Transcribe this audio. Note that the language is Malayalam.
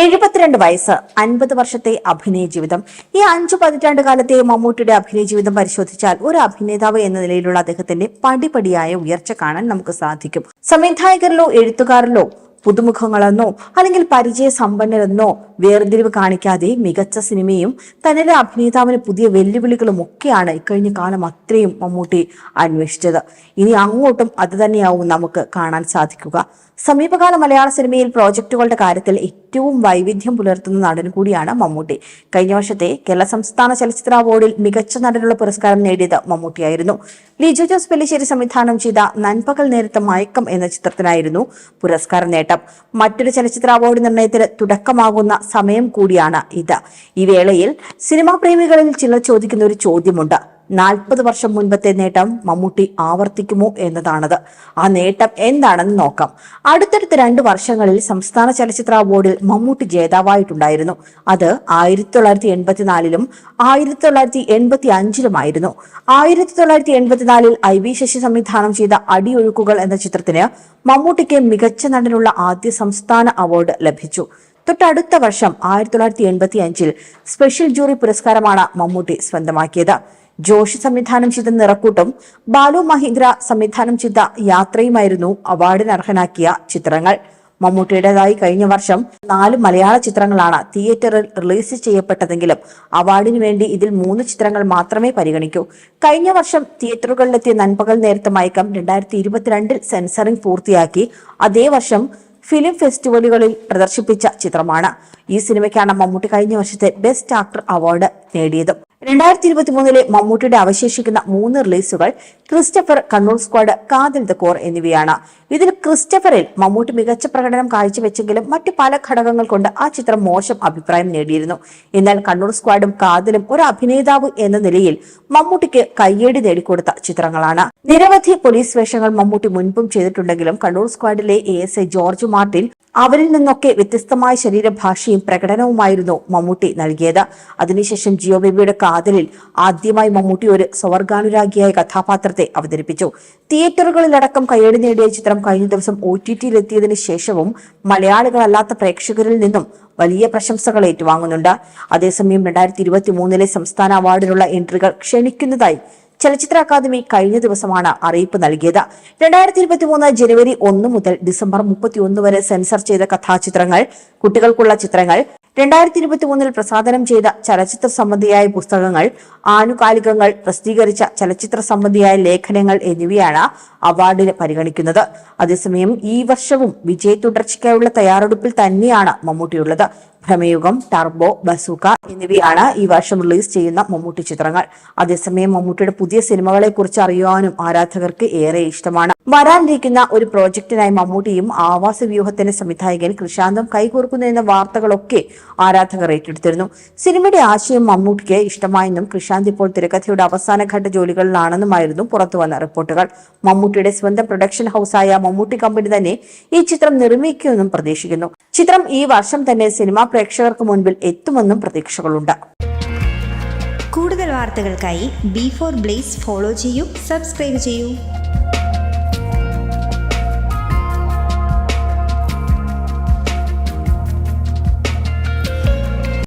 എഴുപത്തിരണ്ട് വയസ്സ് അൻപത് വർഷത്തെ അഭിനയ ജീവിതം. ഈ അഞ്ചു പതിറ്റാണ്ട് കാലത്തെ മമ്മൂട്ടിയുടെ അഭിനയ ജീവിതം പരിശോധിച്ചാൽ ഒരു അഭിനേതാവ് എന്ന നിലയിലുള്ള അദ്ദേഹത്തിന്റെ പടിപടിയായ ഉയർച്ച കാണാൻ നമുക്ക് സാധിക്കും. സംവിധായകരിലോ എഴുത്തുകാരിലോ പുതുമുഖങ്ങളെന്നോ അല്ലെങ്കിൽ പരിചയ സമ്പന്നരെന്നോ വേർതിരിവ് കാണിക്കാതെ മികച്ച സിനിമയും തന്നെ അഭിനേതാവിന് പുതിയ വെല്ലുവിളികളും ഒക്കെയാണ് ഇക്കഴിഞ്ഞ കാലം അത്രയും മമ്മൂട്ടി അന്വേഷിച്ചത്. ഇനി അങ്ങോട്ടും അത് തന്നെയാവും നമുക്ക് കാണാൻ സാധിക്കുക. സമീപകാല മലയാള സിനിമയിൽ പ്രോജക്റ്റുകളുടെ കാര്യത്തിൽ ഏറ്റവും വൈവിധ്യം പുലർത്തുന്ന നടൻ കൂടിയാണ് മമ്മൂട്ടി. കഴിഞ്ഞ വർഷത്തെ കേരള സംസ്ഥാന ചലച്ചിത്ര അവാർഡിൽ മികച്ച നടനുള്ള പുരസ്കാരം നേടിയത് മമ്മൂട്ടിയായിരുന്നു. ലിജു ജോസ് പെല്ലിശ്ശേരി സംവിധാനം ചെയ്ത നൻപകൽ നേരത്തെ മയക്കം എന്ന ചിത്രത്തിനായിരുന്നു പുരസ്കാര നേട്ടം. മറ്റൊരു ചലച്ചിത്ര അവാർഡ് നിർണയത്തിന് തുടക്കമാകുന്ന സമയം കൂടിയാണ് ഇത്. ഈ വേളയിൽ സിനിമാ പ്രേമികളിൽ ചിലർ ചോദിക്കുന്ന ഒരു ചോദ്യമുണ്ട്. നാൽപ്പത് വർഷം മുൻപത്തെ നേട്ടം മമ്മൂട്ടി ആവർത്തിക്കുമോ എന്നതാണത്. ആ നേട്ടം എന്താണെന്ന് നോക്കാം. അടുത്തടുത്ത രണ്ട് വർഷങ്ങളിൽ സംസ്ഥാന ചലച്ചിത്ര അവാർഡിൽ മമ്മൂട്ടി ജേതാവായിട്ടുണ്ടായിരുന്നു. അത് ആയിരത്തി തൊള്ളായിരത്തി എൺപത്തിനാലിലും ആയിരത്തി തൊള്ളായിരത്തി എൺപത്തി അഞ്ചിലുമായിരുന്നു ആയിരത്തി തൊള്ളായിരത്തി എൺപത്തിനാലിൽ ഐ വി ശശി സംവിധാനം ചെയ്ത അടിയൊഴുക്കുകൾ എന്ന ചിത്രത്തിന് മമ്മൂട്ടിക്ക് മികച്ച നടനുള്ള ആദ്യ സംസ്ഥാന അവാർഡ് ലഭിച്ചു. തൊട്ടടുത്ത വർഷം ആയിരത്തി തൊള്ളായിരത്തി എൺപത്തി അഞ്ചിൽ സ്പെഷ്യൽ ജൂറി പുരസ്കാരമാണ് മമ്മൂട്ടി സ്വന്തമാക്കിയത്. ജോഷി സംവിധാനം ചെയ്ത നിറക്കൂട്ടും ബാലു മഹീന്ദ്ര സംവിധാനം ചെയ്ത യാത്രയുമായിരുന്നു അവാർഡിന് അർഹനാക്കിയ ചിത്രങ്ങൾ. മമ്മൂട്ടിയുടേതായി കഴിഞ്ഞ വർഷം നാല് മലയാള ചിത്രങ്ങളാണ് തിയേറ്ററിൽ റിലീസ് ചെയ്യപ്പെട്ടതെങ്കിലും അവാർഡിനു വേണ്ടി ഇതിൽ മൂന്ന് ചിത്രങ്ങൾ മാത്രമേ പരിഗണിക്കൂ. കഴിഞ്ഞ വർഷം തിയേറ്ററുകളിലെത്തിയ നൻപകൽ നേരത്തെ മയക്കം രണ്ടായിരത്തി ഇരുപത്തിരണ്ടിൽ സെൻസറിംഗ് പൂർത്തിയാക്കി. അതേ വർഷം ഫിലിം ഫെസ്റ്റിവലുകളിൽ പ്രദർശിപ്പിച്ച ചിത്രമാണ്. ഈ സിനിമയ്ക്കാണ് മമ്മൂട്ടി കഴിഞ്ഞ വർഷത്തെ ബെസ്റ്റ് ആക്ടർ അവാർഡ് നേടിയത്. രണ്ടായിരത്തി ഇരുപത്തി മൂന്നിലെ മമ്മൂട്ടിയുടെ അവശേഷിക്കുന്ന മൂന്ന് റിലീസുകൾ Christopher Kannur squad Kaathal the core എന്നിവയാണ്. ഇതിൽ ക്രിസ്റ്റഫറിൽ മമ്മൂട്ടി മികച്ച പ്രകടനം കാഴ്ചവെച്ചെങ്കിലും മറ്റു പല ഘടകങ്ങൾ കൊണ്ട് ആ ചിത്രം മോശം അഭിപ്രായം നേടിയിരുന്നു. എന്നാൽ കണ്ണൂർ സ്ക്വാഡും കാതിലും ഒരു അഭിനേതാവ് എന്ന നിലയിൽ മമ്മൂട്ടിക്ക് കയ്യേടി നേടിക്കൊടുത്ത ചിത്രങ്ങളാണ്. നിരവധി പോലീസ് വേഷങ്ങൾ മമ്മൂട്ടി മുൻപും ചെയ്തിട്ടുണ്ടെങ്കിലും കണ്ണൂർ സ്ക്വാഡിലെ എ എസ് ജോർജ് മാർട്ടിൻ അവരിൽ നിന്നൊക്കെ വ്യത്യസ്തമായ ശരീരഭാഷയും പ്രകടനവുമായിരുന്നു മമ്മൂട്ടി നൽകിയത്. അതിനുശേഷം ജിയോ ബേബിയുടെ കാതലിൽ ആദ്യമായി മമ്മൂട്ടി ഒരു സ്വർഗാനുരാഗിയായ കഥാപാത്രത്തെ അവതരിപ്പിച്ചു. തിയേറ്ററുകളിലടക്കം കയ്യടി നേടിയ ചിത്രം കഴിഞ്ഞ ദിവസം ഒ ടി ടിയിലെത്തിയതിനു ശേഷവും മലയാളികളല്ലാത്ത പ്രേക്ഷകരിൽ നിന്നും വലിയ പ്രശംസകൾ ഏറ്റുവാങ്ങുന്നുണ്ട്. അതേസമയം രണ്ടായിരത്തി ഇരുപത്തി മൂന്നിലെ സംസ്ഥാന അവാർഡിനുള്ള എൻട്രികൾ ക്ഷണിക്കുന്നതായി ചലച്ചിത്ര അക്കാദമി കഴിഞ്ഞ ദിവസമാണ് അറിയിപ്പ് നൽകിയത്. രണ്ടായിരത്തി ഇരുപത്തി മൂന്ന് ജനുവരി ഒന്ന് മുതൽ ഡിസംബർ മുപ്പത്തിയൊന്ന് വരെ സെൻസർ ചെയ്ത കഥാചിത്രങ്ങൾ കുട്ടികൾക്കുള്ള ചിത്രങ്ങൾ രണ്ടായിരത്തി ഇരുപത്തി മൂന്നിൽ പ്രസാദനം ചെയ്ത ചലച്ചിത്ര സംബന്ധിയായ പുസ്തകങ്ങൾ ആനുകാലികങ്ങൾ പ്രസിദ്ധീകരിച്ച ചലച്ചിത്ര സംബന്ധിയായ ലേഖനങ്ങൾ എന്നിവയാണ് അവാർഡിന് പരിഗണിക്കുന്നത്. അതേസമയം ഈ വർഷവും വിജയ തുടർച്ചയ്ക്കായുള്ള തയ്യാറെടുപ്പിൽ തന്നെയാണ് മമ്മൂട്ടിയുള്ളത്. ഭ്രമയുഗം ടർബോ ബസൂക്ക എന്നിവയാണ് ഈ വർഷം റിലീസ് ചെയ്യുന്ന മമ്മൂട്ടി ചിത്രങ്ങൾ. അതേസമയം മമ്മൂട്ടിയുടെ പുതിയ സിനിമകളെ കുറിച്ച് അറിയുവാനും ആരാധകർക്ക് ഏറെ ഇഷ്ടമാണ്. വരാനിരിക്കുന്ന ഒരു പ്രോജക്റ്റിനായി മമ്മൂട്ടിയും ആവാസ വ്യൂഹത്തിന്റെ സംവിധായകൻ കൃഷാന്തം കൈകോർക്കുന്നു എന്ന വാർത്തകളൊക്കെ ആരാധകർ ഏറ്റെടുത്തിരുന്നു. സിനിമയുടെ ആശയം മമ്മൂട്ടിക്ക് ഇഷ്ടമായെന്നും കൃഷാന്ത് ഇപ്പോൾ തിരക്കഥയുടെ അവസാനഘട്ട ജോലികളിലാണെന്നുമായിരുന്നു പുറത്തു വന്ന റിപ്പോർട്ടുകൾ. മമ്മൂട്ടിയുടെ സ്വന്തം പ്രൊഡക്ഷൻ ഹൗസായ മമ്മൂട്ടി കമ്പനി തന്നെ ഈ ചിത്രം നിർമ്മിക്കുമെന്നും പ്രതീക്ഷിക്കുന്നു. ചിത്രം ഈ വർഷം തന്നെ സിനിമാ പ്രേക്ഷകർക്ക് മുൻപിൽ എത്തുമെന്നും പ്രതീക്ഷകളുണ്ട്. കൂടുതൽ വാർത്തകൾക്കായി ബി ഫോർ ബ്ലേസ് ഫോളോ ചെയ്യൂ സബ്സ്ക്രൈബ് ചെയ്യൂ.